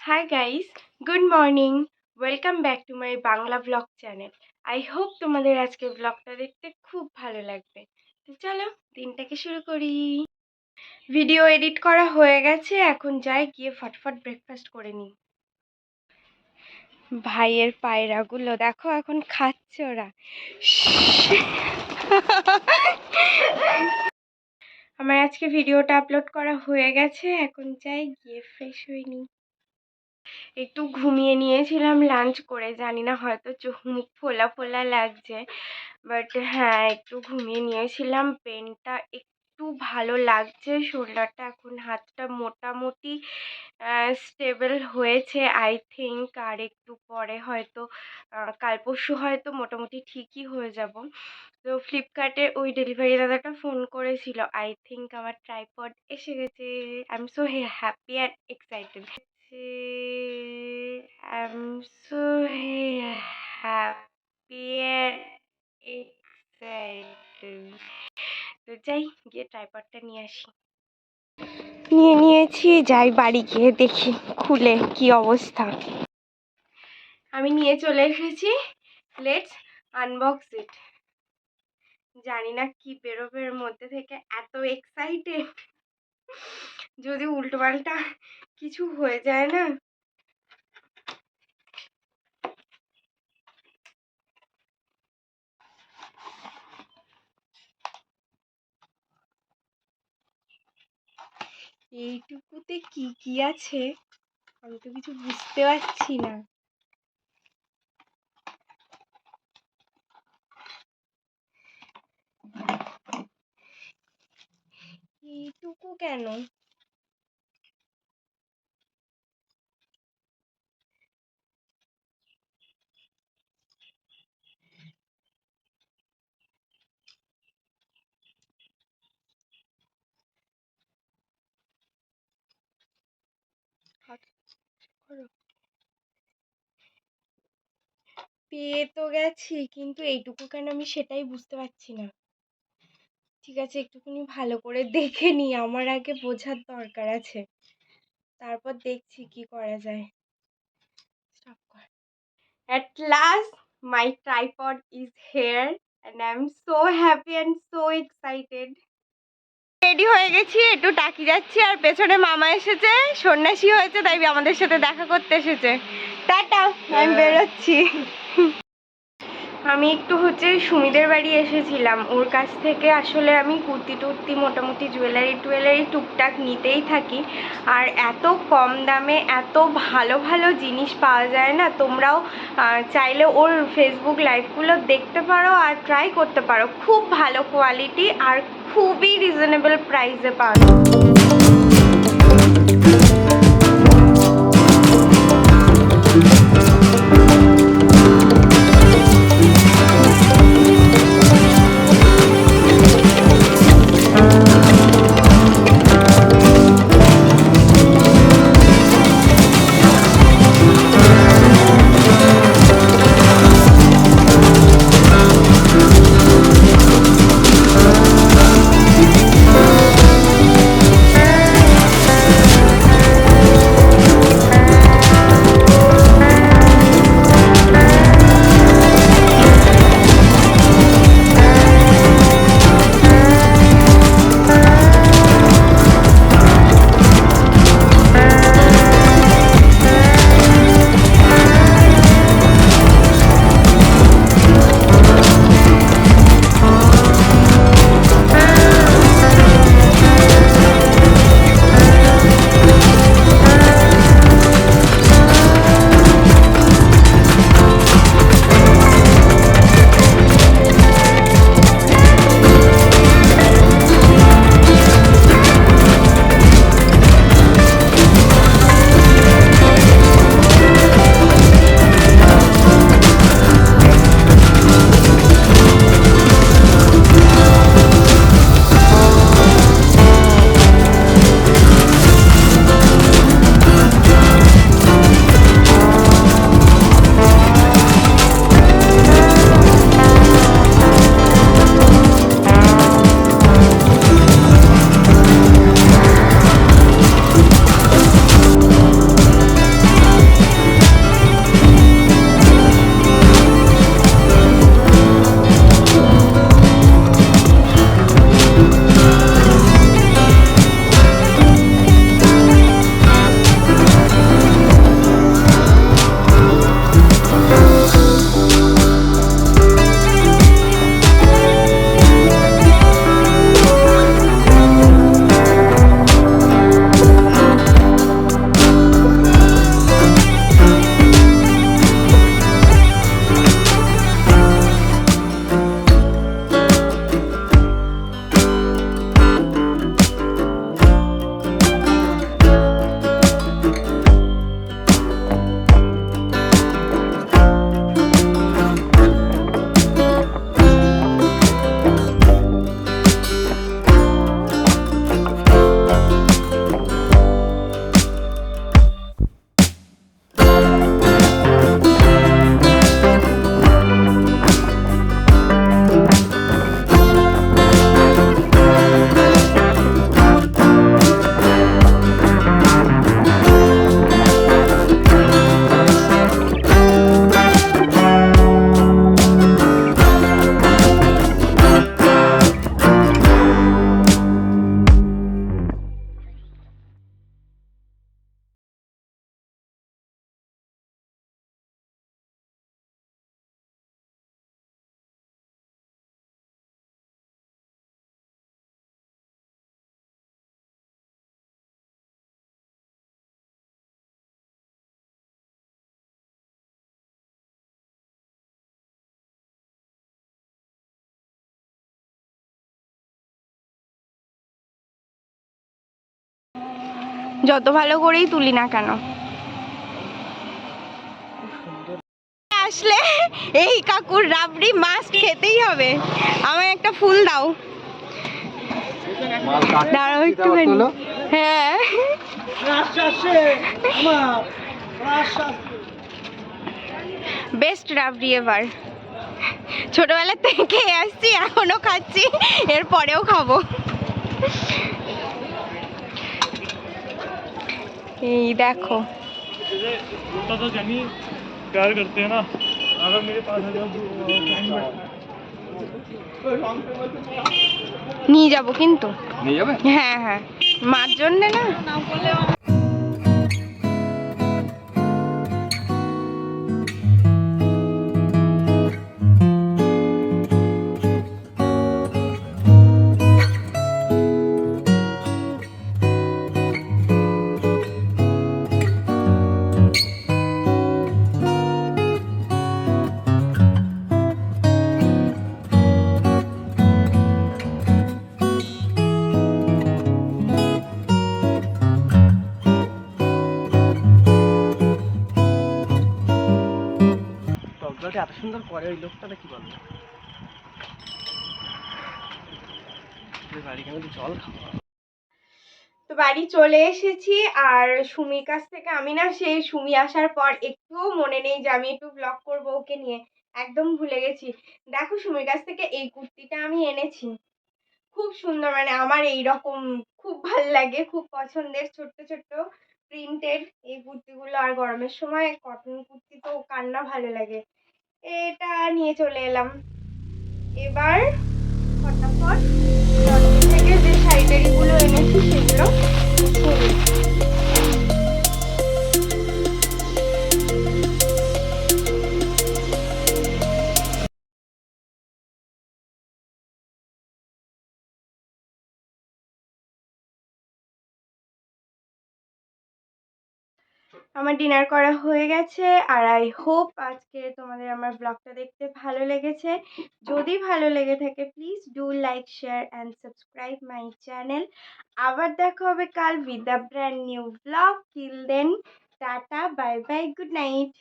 Hi guys good morning welcome back to my Bangla vlog channel I hope তোমাদের আজকের ব্লগটা দেখতে খুব ভালো লাগবে। তো চলো, দিনটাকে শুরু করি। ভিডিও এডিট করা হয়ে গেছে। এখন যাই গিয়ে ফটফট ব্রেকফাস্ট করে নিই। ভাইয়ের পায়রাগুলো, দেখো এখন খাচ্ছে ওরা। আমার আজকে ভিডিওটা আপলোড করা হয়ে গেছে। এখন যাই গিয়ে ফ্রেশ হয়ে নিই। একটু ঘুমিয়ে নিয়েছিলাম লাঞ্চ করে, জানি না হয়তো চোখ মুখ ফোলা ফোলা লাগছে বাট হ্যাঁ একটু ঘুমিয়ে নিয়েছিলাম, পেনটা একটু ভালো লাগছে, শোল্ডারটা এখন হাতটা মোটামুটি স্টেবল হয়েছে আই থিঙ্ক আর একটু পরে হয়তো কাল পরশু হয়তো মোটামুটি ঠিকই হয়ে যাব। তো ফ্লিপকার্টে ওই ডেলিভারি দাদাটা ফোন করেছিল আই থিঙ্ক আমার ট্রাইপড এসে গেছে I am so happy and excited I'm so happy and excited. তো যাই, গিয়ে ট্রাইপডটা নিয়ে আসি। নিয়ে নিয়েছি, যাই বাড়ি গিয়ে দেখি খুলে কি অবস্থা। আমি নিয়ে চলে এসেছি। লেটস আনবক্স ইট জানি না কি বেরোবে এর মধ্যে থেকে, এত এক্সাইটেড যদি উল্টোপাল্টা কিছু হয়ে যায় না? এইটুকুতে কি কি আছে? আমি তো কিছু বুঝতে পারছি না। এইটুকু কেন? পেয়ে তো গেছি কিন্তু এইটুকু কেন আমি সেটাই বুঝতে পারছি না। ঠিক আছে একটুখানি ভালো করে দেখে নিই আমার আগে বোঝার দরকার আছে। তারপর দেখছি কি করা যায়। স্টপ কর। At last my tripod is here and I am so happy and so excited ready হয়ে গেছি একটু টাকি যাচ্ছি আর পেছনে মামা এসেছে সন্ন্যাসী হয়েছে তাই আমাদের সাথে দেখা করতে এসেছে। টাটা আমি বেরোচ্ছি। আমি একটু হচ্ছে সুমিদের বাড়ি এসেছিলাম। ওর কাছ থেকে আসলে আমি কুর্তি টুর্তি মোটামুটি জুয়েলারি টুয়েলারি টুকটাক নিতেই থাকি। আর এত কম দামে এত ভালো ভালো জিনিস পাওয়া যায় না, তোমরাও চাইলে ওর ফেসবুক লাইভগুলো দেখতে পারো আর ট্রাই করতে পারো। খুব ভালো কোয়ালিটি আর খুবই রিজনেবল প্রাইসে পাওয়া যায়। যত ভালো করেই তুলি না কেন। আসলে এই কাকুর রাবড়ি মাছ খেতেই হবে। আমায় একটা ফুল দাও। দাঁড়াও একটুখানি। হ্যাঁ। বেস্ট রাবড়ি এবার। ছোটবেলা থেকে খেয়ে আসছি এখনও খাচ্ছি এর পরেও খাব। এই দেখো छोटा सा जनी प्यार करते हैं ना अगर मेरे पास आ जाओ নিয়ে যাব কিন্তু নিয়ে যাবে হ্যাঁ হ্যাঁ মার জন্যে না টকদলটা এত সুন্দর করে ওই লোকটাটা কি বলব বাড়িখানে তো বাড়ি চলে এসেছি আর সুমির কাছ থেকে আমি না সে সুমি আসার পর একটুও মনে নেই যে আমি একটু ব্লগ করব ওকে নিয়ে। একদম ভুলে গেছি। দেখো সুমির কাছ থেকে এই কুর্তিটা আমি এনেছি। খুব সুন্দর মানে আমার এই রকম খুব ভালো লাগে, খুব পছন্দের ছোট্ট ছোট্ট প্রিন্টের এই কুর্তিগুলো। আর গরমের সময় কটন কুর্তি তো কার না ভালো লাগে। এটা নিয়ে চলে এলাম। এবার ফটাফট থেকে যে শাড়িটারিগুলো এনেছি সেগুলো আমার ডিনার করা হয়ে গেছে আর আই হোপ আজকে তোমাদের আমার ব্লগটা দেখতে ভালো লেগেছে। যদি ভালো লেগে থাকে please do like share and subscribe my channel আবার দেখা হবে কাল with the brand new vlog till then tata bye bye good night